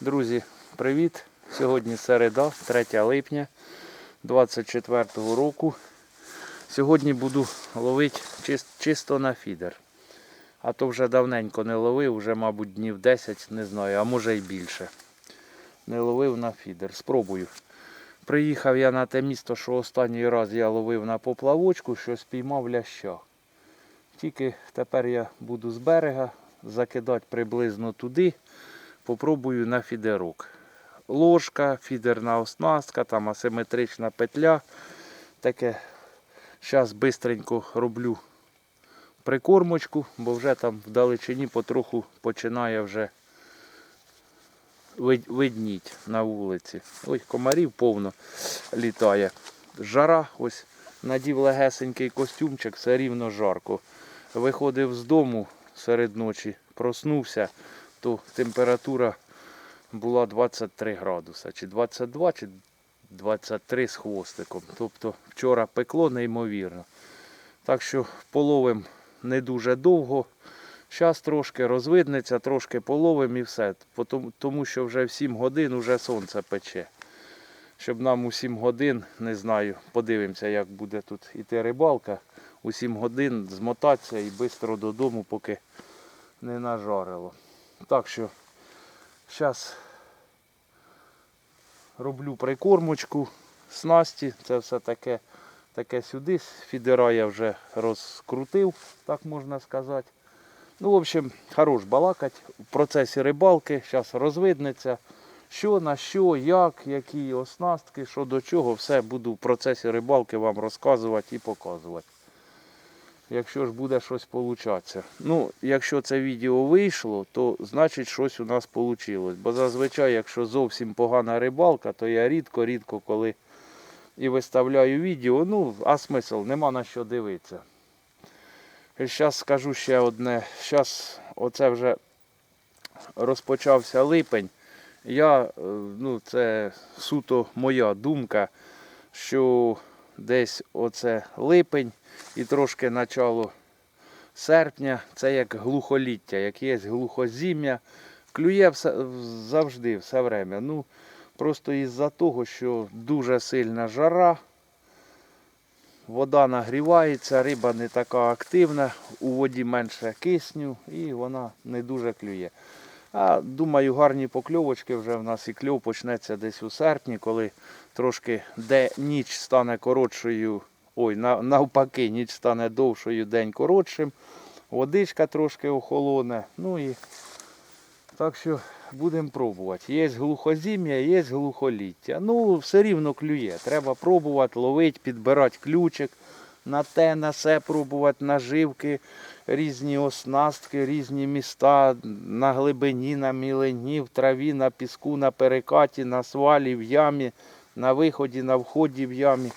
Друзі, привіт! Сьогодні середа, 3 липня 24 року. Сьогодні буду ловити чис- чисто на фідер. А то вже давненько не ловив, вже, мабуть, днів 10, не знаю, а може й більше. Не ловив на фідер. Спробую. Приїхав я на те місто, що останній раз я ловив на поплавочку, що спіймав ляща. Тільки тепер я буду з берега закидати приблизно туди. Попробую на фідерок. Ложка, фідерна оснастка, там асиметрична петля. Таке. Зараз бистренько роблю прикормочку, бо вже там в далечині потроху починає вже видніть на вулиці. Ой, комарів повно літає. Жара, ось надів легесенький костюмчик, все рівно жарко. Виходив з дому серед ночі, проснувся, то температура була 23 градуса, чи 22, чи 23 з хвостиком. Тобто вчора пекло неймовірно. Так що половим не дуже довго. Зараз трошки розвиднеться, трошки половим і все. Тому що вже в 7 годин вже сонце пече. Щоб нам у 7 годин, не знаю, подивимося, як буде тут іти рибалка. У 7 годин змотатися і швидко додому, поки не нажарило. Так що зараз роблю прикормочку, снасті, це все таке, таке сюди. Фідера я вже розкрутив, так можна сказати. Ну, в общем, хорош балакать в процесі рибалки, зараз розвиднеться, що на що, як, які оснастки, що до чого, все буду в процесі рибалки вам розказувати і показувати. Якщо ж буде щось получатися. Ну, якщо це відео вийшло, то значить щось у нас вийшло. Бо зазвичай, якщо зовсім погана рибалка, то я рідко-рідко коли і виставляю відео, ну, а смисл, нема на що дивитися. Зараз скажу ще одне. Зараз оце вже розпочався липень. Я, е, ну, це суто моя думка, що десь оце липень і трошки начало серпня, це як глухоліття, як є глухозім'я. Клює все, завжди, все время. Ну, просто із-за того, що дуже сильна жара, вода нагрівається, риба не така активна, у воді менше кисню і вона не дуже клює. А думаю, гарні покльовочки вже в нас і кльов почнеться десь у серпні, коли трошки де ніч стане коротшою. Ой, навпаки, ніч стане довшою, день коротшим. Водичка трошки охолоне. Ну і так що будемо пробувати. Є глухозім'я, є глухоліття. Ну, все рівно клює. Треба пробувати, ловити, підбирати ключик. На те, на все пробувати наживки, різні оснастки, різні міста на глибині, на мілені, в траві, на піску, на перекаті, на свалі, в ямі, на виході, на вході в ямі.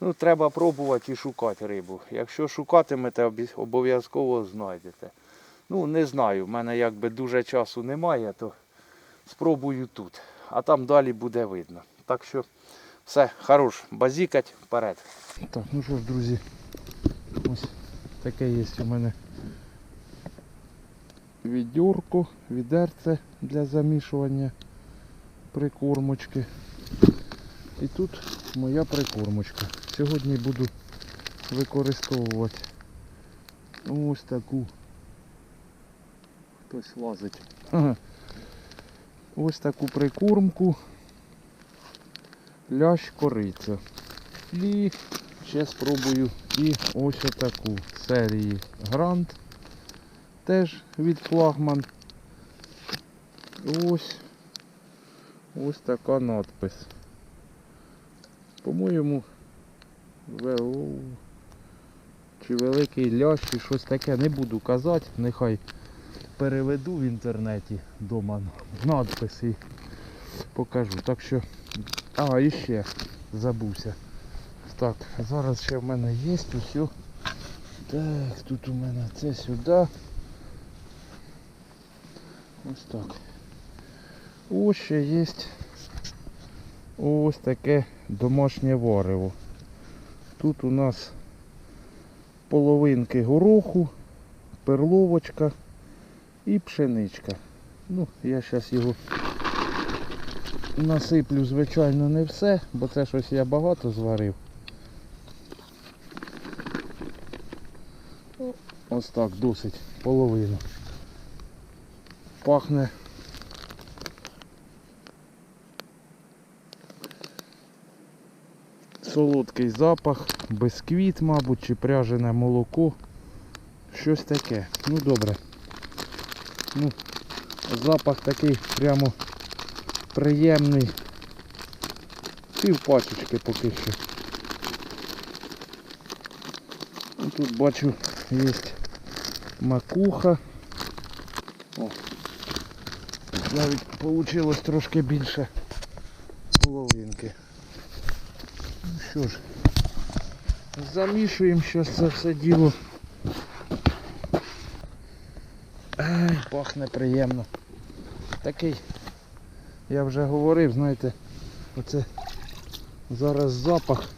Ну, треба пробувати і шукати рибу. Якщо шукатимете, обов'язково знайдете. Ну, не знаю, в мене якби дуже часу немає, то спробую тут. А там далі буде видно. Так що все, хорош, базікать вперед. Так, ну що ж, друзі, ось таке є у мене відьорко, відерце для замішування прикормочки. І тут моя прикормочка. Сьогодні буду використовувати ось таку. Хтось лазить. Ага. Ось таку прикормку. Лящ кориця. І ще спробую і ось отаку серії Грант. Теж від флагман. Ось ось така надпис. По-моєму, ВО чи великий лящ, чи щось таке, не буду казати, нехай переведу в інтернеті вдома надпис і покажу. Так що, а, і ще забувся. Так, зараз ще в мене є усе. Так, тут у мене це сюди. Ось так. Ось ще є ось таке домашнє варево. Тут у нас половинки гороху, перловочка і пшеничка. Ну, я зараз його насиплю, звичайно, не все, бо це щось я багато зварив. Ось так, досить, половину. Пахне. Солодкий запах, бисквіт, мабуть, чи пряжене молоко. Щось таке. Ну добре. Ну, запах такий прямо приємний. Пів пачечки поки що. Ну, Тут бачу є макуха. О, навіть вийшло трошки більше половинки. Що ж, замішуємо зараз це все діло. Ай, пахне приємно. Такий, я вже говорив, знаєте, оце зараз запах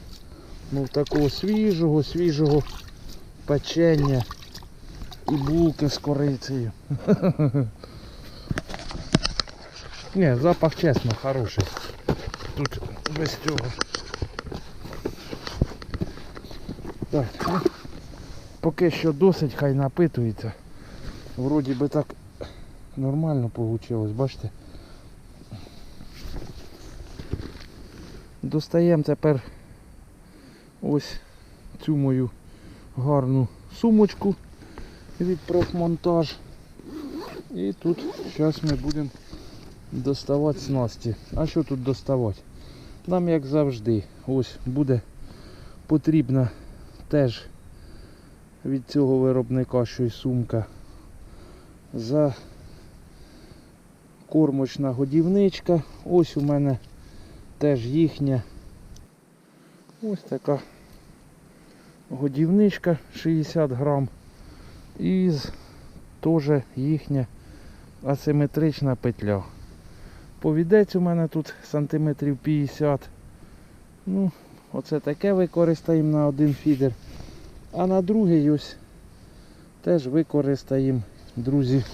ну, такого свіжого, свіжого печення і булки з корицею. Ні, запах чесно хороший. Тут без цього. Так, ну, поки що досить, хай напитується. Вроді би так нормально вийшло, бачите? Достаємо тепер ось цю мою гарну сумочку від профмонтаж. І тут зараз ми будемо доставати снасті. А що тут доставати? Нам як завжди, ось буде потрібна теж від цього виробника щось сумка за кормочна годівничка. Ось у мене теж їхня ось така годівничка 60 грам. І теж їхня асиметрична петля. Повідець у мене тут сантиметрів 50. Ну, оце таке використаємо на один фідер. А на другий ось теж використаємо, друзі,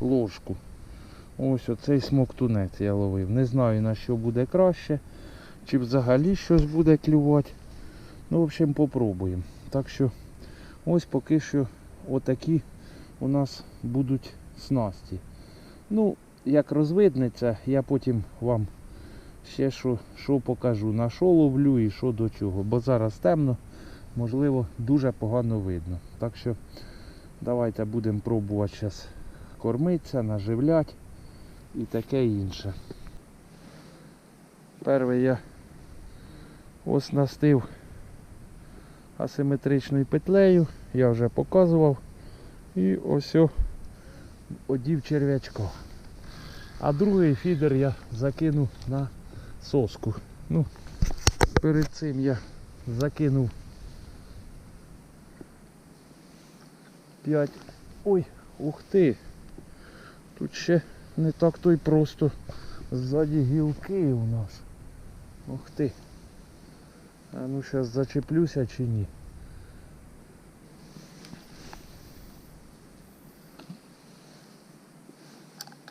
ложку. Ось оцей смоктунець я ловив. Не знаю на що буде краще, чи взагалі щось буде клювати. Ну, в общем, попробуємо. Так що ось поки що отакі у нас будуть снасті. Ну, як розвиднеться, я потім вам ще що, покажу, на що ловлю і що до чого. Бо зараз темно, можливо, дуже погано видно. Так що давайте будемо пробувати зараз кормитися, наживляти і таке інше. Перший я оснастив асиметричною петлею, я вже показував. І ось одів черв'ячка. А другий фідер я закинув на соску. Ну, перед цим я закинув 5. Ой, ух ти! Тут ще не так то й просто. Ззаді гілки у нас. Ух ти. А ну зараз зачеплюся чи ні.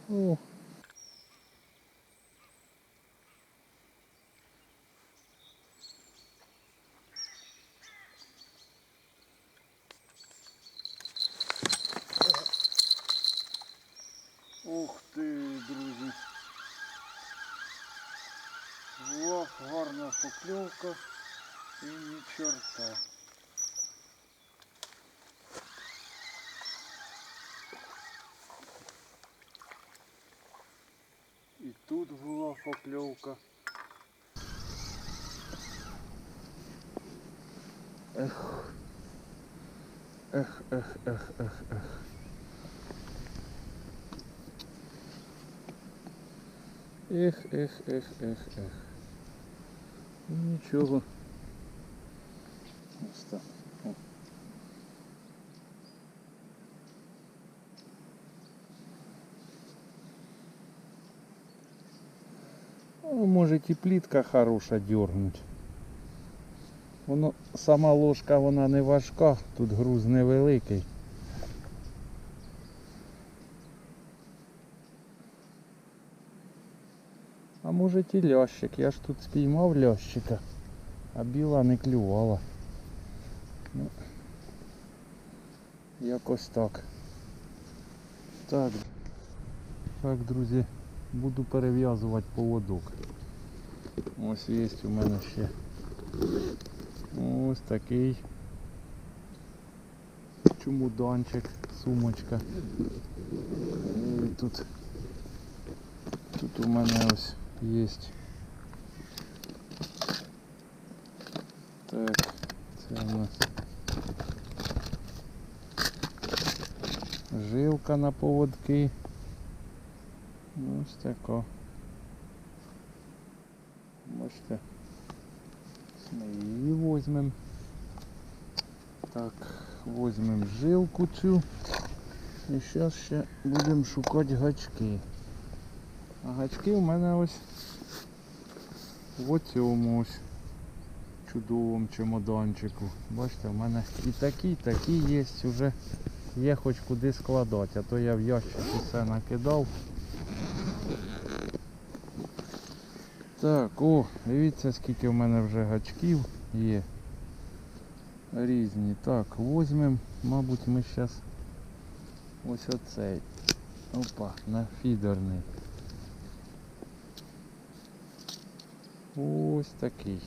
О. Ух ти, друзі. О, гарна покльовка і ні чорта. І тут була покльовка. Ех. Ех, ех, ех, ех, ех. Ех, ех, ех, ех, ех. Ну, Нічого. Ось так. О. Ну, може і плітка хороша дергнуть. Воно, сама ложка вона не важка, тут груз невеликий. А може і лящик, я ж тут спіймав лящика, а біла не клювала. Ну, якось так. Так. Так, друзі, буду перев'язувати поводок. Ось є у мене ще ось такий чумуданчик, сумочка. І тут, тут у мене ось є. Так, це у нас жилка на поводки. Ось така. Бачите. Ми її візьмемо. Так, візьмемо жилку цю. І зараз ще будемо шукати гачки. А гачки у мене ось в цьому ось чудовому чемоданчику. Бачите, у мене і такі, і такі є вже. Є хоч куди складати, а то я в ящик все накидав. Так, о, дивіться скільки в мене вже гачків є. Різні. Так, візьмемо, мабуть, ми зараз ось оцей. Опа, на фідерний. Ось такий.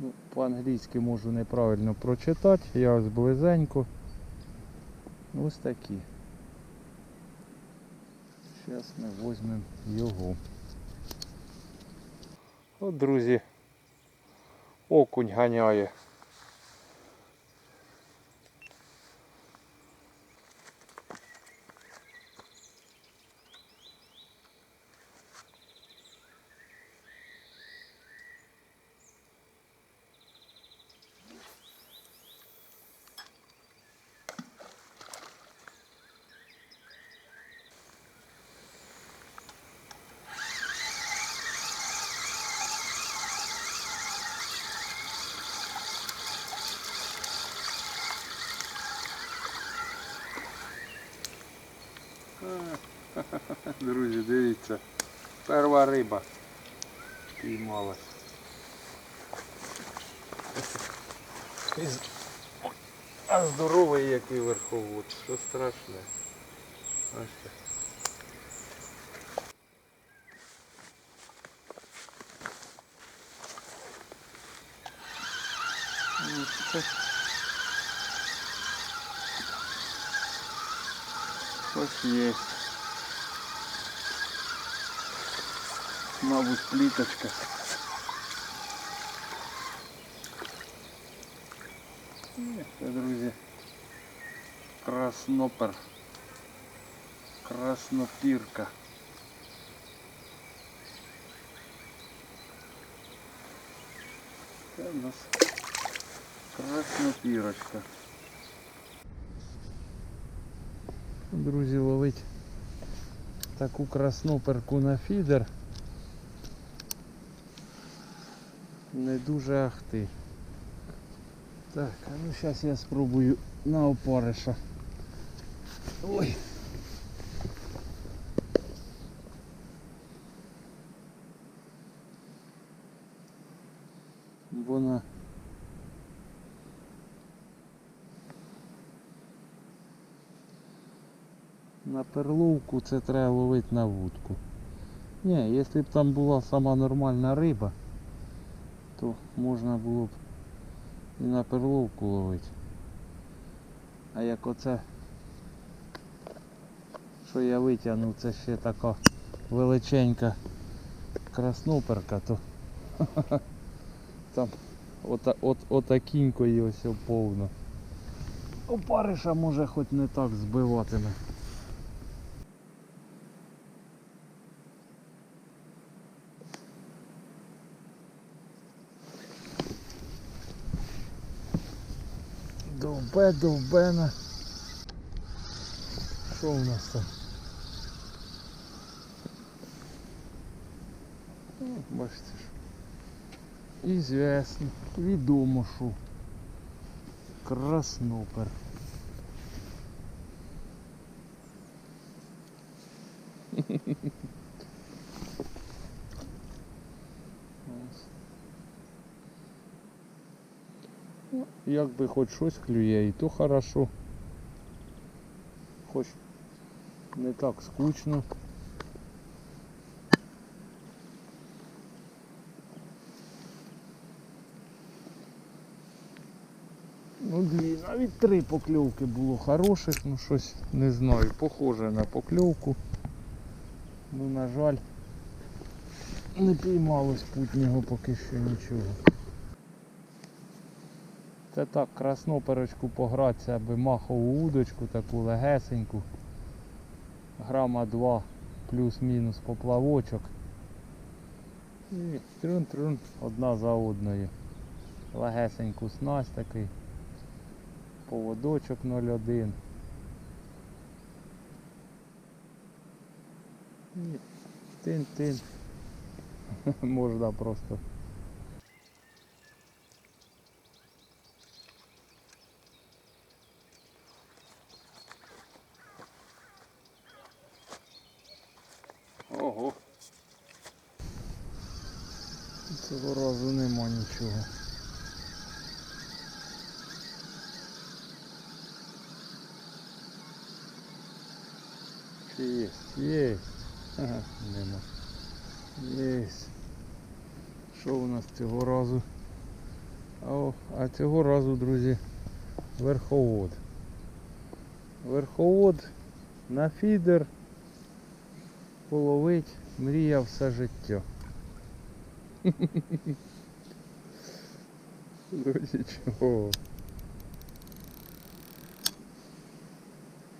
Ну, по-англійськи можу неправильно прочитати, я ось близенько. Ось такі. Зараз ми візьмемо його. От, друзі, окунь ганяє. Друзі, дивіться. Перша риба піймалась. А здоровий який верховод, що страшне. Ну, щось- Щось є. Мабуть, пліточка. Ні, Це, друзі, краснопер. Краснопірка. Це у нас краснопірочка. Друзі, ловить таку красноперку на фідер. Не дуже ахти. Так, а ну зараз я спробую на опариша. Ой. Вона на перловку це треба ловити на вудку. Ні, якщо б там була сама нормальна риба, то можна було б і на перловку ловити. А як оце, що я витягнув, це ще така величенька красноперка, то там ота, от, отакінької ось повно. Опариша може хоч не так збиватиме. Довбе, довбена. Що у нас там? Бачите ж. Ізвісно, відомо, що краснопер. Ось. Якби хоч щось клює, і то хорошо. Хоч не так скучно. Ну, дві, навіть три покльовки було хороших, ну щось не знаю, похоже на покльовку. Ну, на жаль, не піймалось путнього поки що нічого. Це так, красноперочку погратися, аби махову удочку таку легесеньку. Грама 2 плюс-мінус поплавочок. І трун-трун одна за одною. Легесеньку снасть такий. Поводочок 0,1. І Тин-тин. Можна просто. Ого. Цього разу нема нічого. Чи є? Є. Ага, нема. Є. Що у нас цього разу? О, а цього разу, друзі, верховод. Верховод на фідер половить мрія все життя. Ну нічого.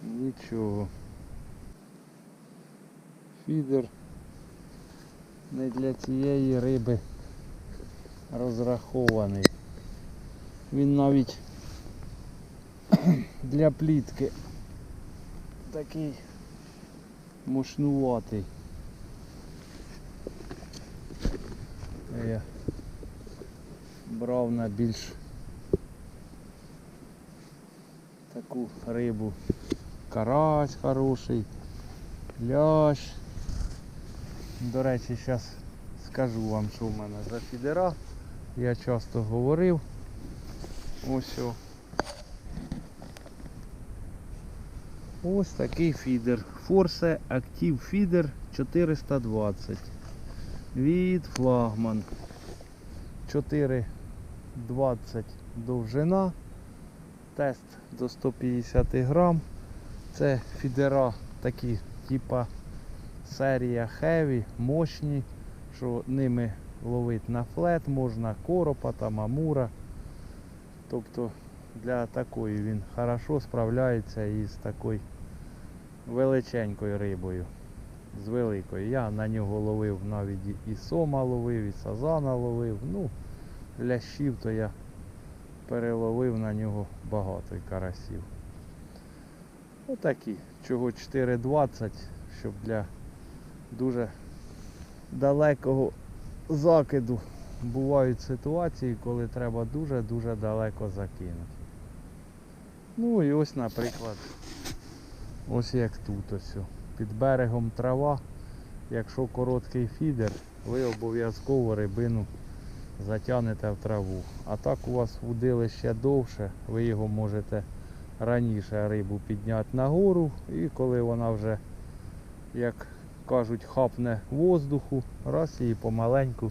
Нічого. Фідер не для цієї риби розрахований. Він навіть для плітки такий мощнуватий. Я брав на більш таку рибу. Карась хороший, лящ. До речі, зараз скажу вам, що в мене за фідера. Я часто говорив. Ось о. Ось такий фідер. Force Active Feeder 420 від флагман. 4,20 довжина. Тест до 150 грам. Це фідера такі, типа серія Heavy, мощні, що ними ловити на флет можна, коропа там, амура. Тобто для такої він хорошо справляється із такою величенькою рибою. З великою. Я на нього ловив навіть і сома ловив, і сазана ловив. Ну, лящів то я переловив на нього багато карасів. Отакі, чого 4,20, щоб для дуже далекого закиду бувають ситуації, коли треба дуже-дуже далеко закинути. Ну і ось, наприклад, ось як тут ось. Під берегом трава. Якщо короткий фідер, ви обов'язково рибину затягнете в траву. А так у вас вудилище довше, ви його можете раніше рибу підняти нагору і коли вона вже, як кажуть, хапне воздуху, раз її помаленьку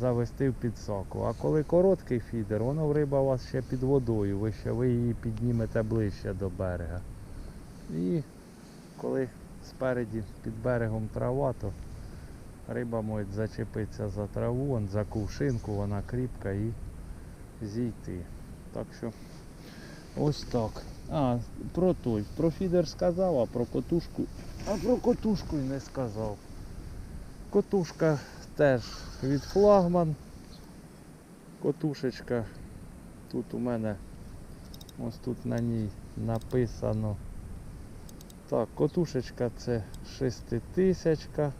завести в підсаку. А коли короткий фідер, воно риба у вас ще під водою, ви ще ви її піднімете ближче до берега. І коли спереді під берегом трава, то риба може зачепитися за траву, он, за кувшинку, вона кріпка і зійти. Так що ось так. А, про той, про фідер сказав, а про котушку. А про котушку й не сказав. Котушка теж від флагман. Котушечка. Тут у мене ось тут на ній написано. Так, котушечка це шеститисячка.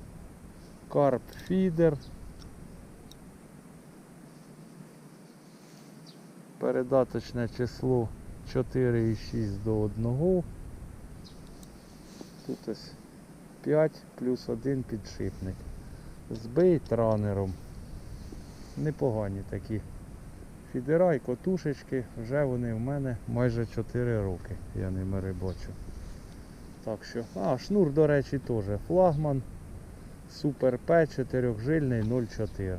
Карп фідер. Передаточне число 4,6 до 1. Тут ось 5 плюс 1 підшипник. Збий транером. Непогані такі фідера і котушечки. Вже вони в мене майже 4 роки. Я ними рибачу. Так що, а, шнур, до речі, теж флагман. Супер П 4 жильний 0,14.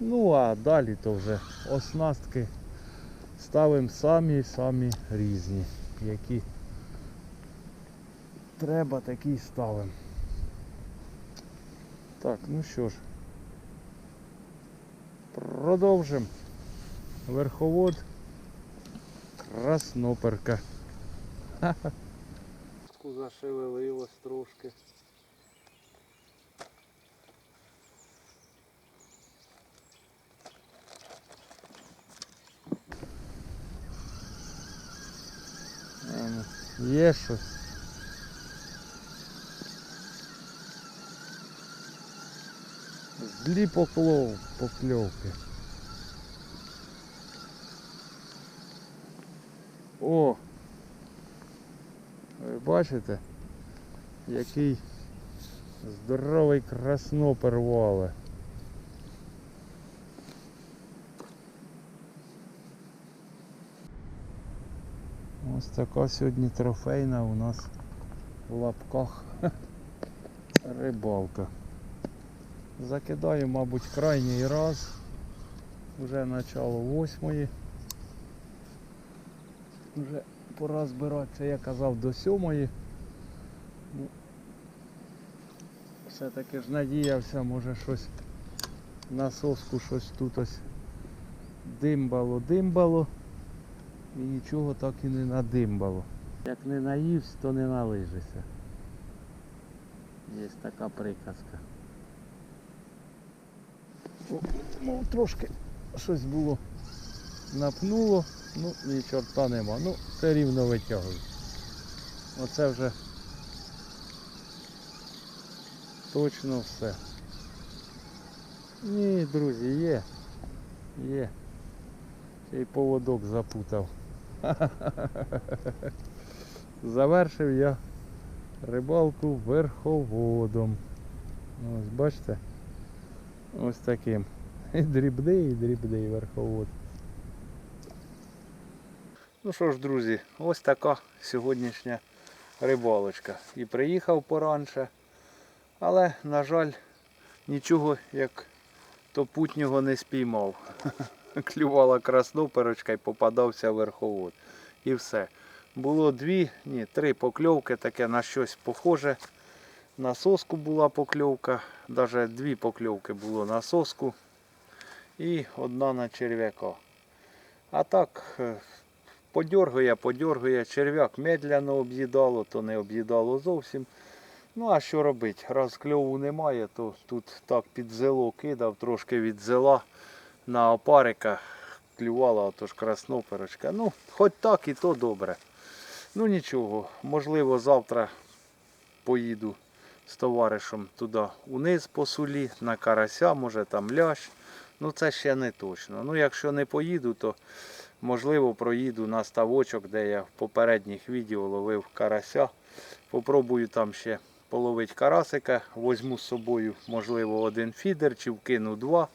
Ну а далі то вже оснастки ставимо самі-самі різні. Які треба, такі ставимо. Так, ну що ж. Продовжимо. Верховод. Красноперка. Зашевелилось трошки. А, ну, Є щось. Злі поклов, покльовки. О! Ви бачите, який здоровий краснопер вале. Ось така сьогодні трофейна у нас в лапках рибалка. Закидаю, мабуть, крайній раз. Вже начало восьмої. Вже пора збиратися, я казав, до сьомої. Ну, все-таки ж надіявся, може щось на соску щось тут ось димбало, димбало. І нічого так і не надимбало. Як не наївсь, то не налижися. Є така приказка. О, Ну, трошки щось було напнуло, ну ні чорта нема. Ну, все рівно витягую. Оце вже точно все. Ні, друзі, є. Є. Ще й поводок запутав. Завершив я рибалку верховодом. Ось бачите? Ось таким. І дрібний, і дрібний верховод. Ну що ж, друзі, ось така сьогоднішня рибалочка. І приїхав поранше, але, на жаль, нічого як то путнього не спіймав. Клювала красноперочка і попадався верховод. І все. Було дві, ні, три покльовки, таке на щось похоже. На соску була покльовка, навіть дві покльовки було на соску і одна на черв'яка. А так, е, подьоргує, подьоргує, черв'як медляно об'їдало, то не об'їдало зовсім. Ну а що робити? Раз кльову немає, то тут так під зело кидав, трошки від зела на опарика клювала отож красноперочка. Ну, хоч так і то добре. Ну нічого, можливо, завтра поїду з товаришем туди униз по сулі, на карася, може там лящ. Ну це ще не точно. Ну якщо не поїду, то можливо проїду на ставочок, де я в попередніх відео ловив карася. Попробую там ще половити карасика, возьму з собою, можливо, один фідер чи вкину два,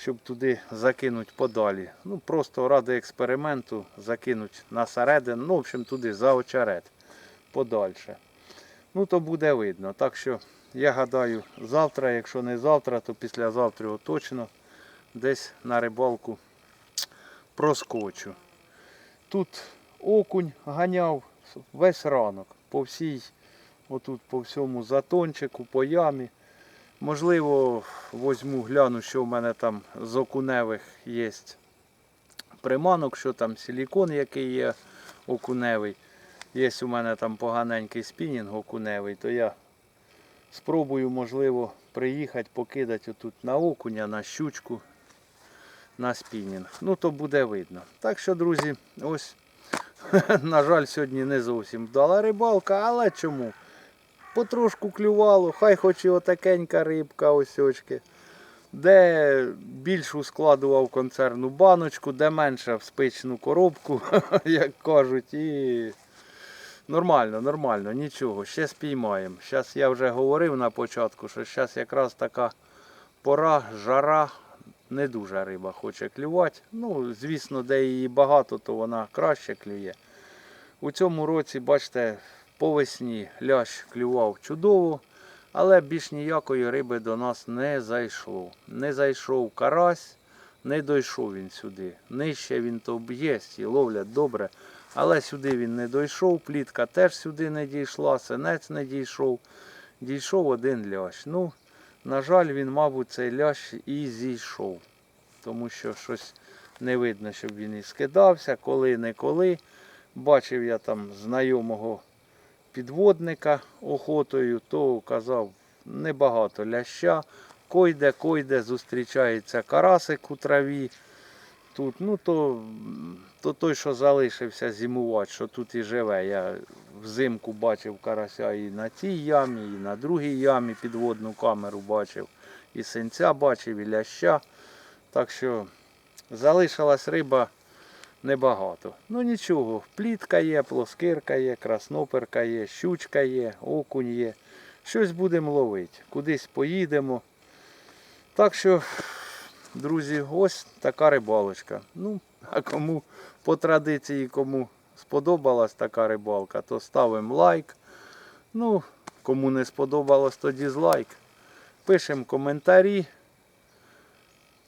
щоб туди закинути подалі. Ну просто ради експерименту закинуть на середину, ну в общем туди за очерет подальше. Ну то буде видно. Так що я гадаю, завтра, якщо не завтра, то післязавтра точно десь на рибалку проскочу. Тут окунь ганяв весь ранок по всій, отут по всьому затончику, по ямі. Можливо, возьму, гляну, що в мене там з окуневих є приманок, що там силікон, який є окуневий. Є у мене там поганенький спінінг окуневий, то я спробую, можливо, приїхати, покидати отут на окуня, на щучку, на спінінг. Ну, то буде видно. Так що, друзі, ось, на жаль, сьогодні не зовсім вдала рибалка, але чому? Потрошку клювало, хай хоч і отакенька рибка, осьочки. Де більшу складував концерну баночку, де менше в спичну коробку, як кажуть, і Нормально, нормально, нічого, ще спіймаємо. Зараз я вже говорив на початку, що зараз якраз така пора, жара, не дуже риба хоче клювати. Ну, звісно, де її багато, то вона краще клює. У цьому році, бачите, по весні лящ клював чудово, але більш ніякої риби до нас не зайшло. Не зайшов карась, не дійшов він сюди. Нижче він то є і ловлять добре. Але сюди він не дійшов, плітка теж сюди не дійшла, синець не дійшов. Дійшов один лящ. Ну, на жаль, він, мабуть, цей лящ і зійшов. Тому що щось не видно, щоб він і скидався, коли-неколи. Бачив я там знайомого підводника охотою, то казав небагато ляща. Койде, койде, зустрічається карасик у траві. Тут, ну то, то той, що залишився зимувати, що тут і живе. Я взимку бачив карася і на цій ямі, і на другій ямі підводну камеру бачив. І синця бачив, і ляща. Так що залишилась риба небагато. Ну нічого, плітка є, плоскирка є, красноперка є, щучка є, окунь є. Щось будемо ловити. Кудись поїдемо. Так що, друзі, ось така рибалочка. Ну, а кому по традиції, кому сподобалась така рибалка, то ставимо лайк. Ну, кому не сподобалось, то дізлайк. Пишемо коментарі.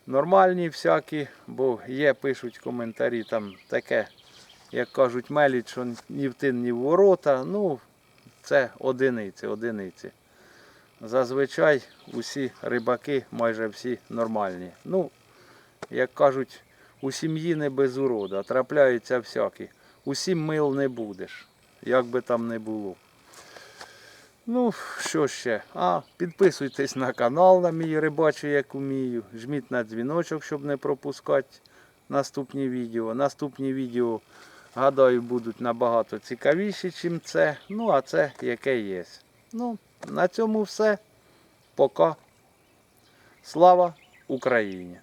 Нормальні всякі, бо є, пишуть коментарі там таке, як кажуть, мелють, що ні в тин, ні в ворота. Ну, це одиниці, одиниці. Зазвичай усі рибаки, майже всі нормальні. Ну, як кажуть, у сім'ї не без урода, трапляються всякі. Усім мил не будеш, як би там не було. Ну, що ще? А, підписуйтесь на канал на мій рибачу, як умію. Жміть на дзвіночок, щоб не пропускати наступні відео. Наступні відео, гадаю, будуть набагато цікавіші, ніж це. Ну, а це яке є. Ну, на цьому все. Пока. Слава Україні!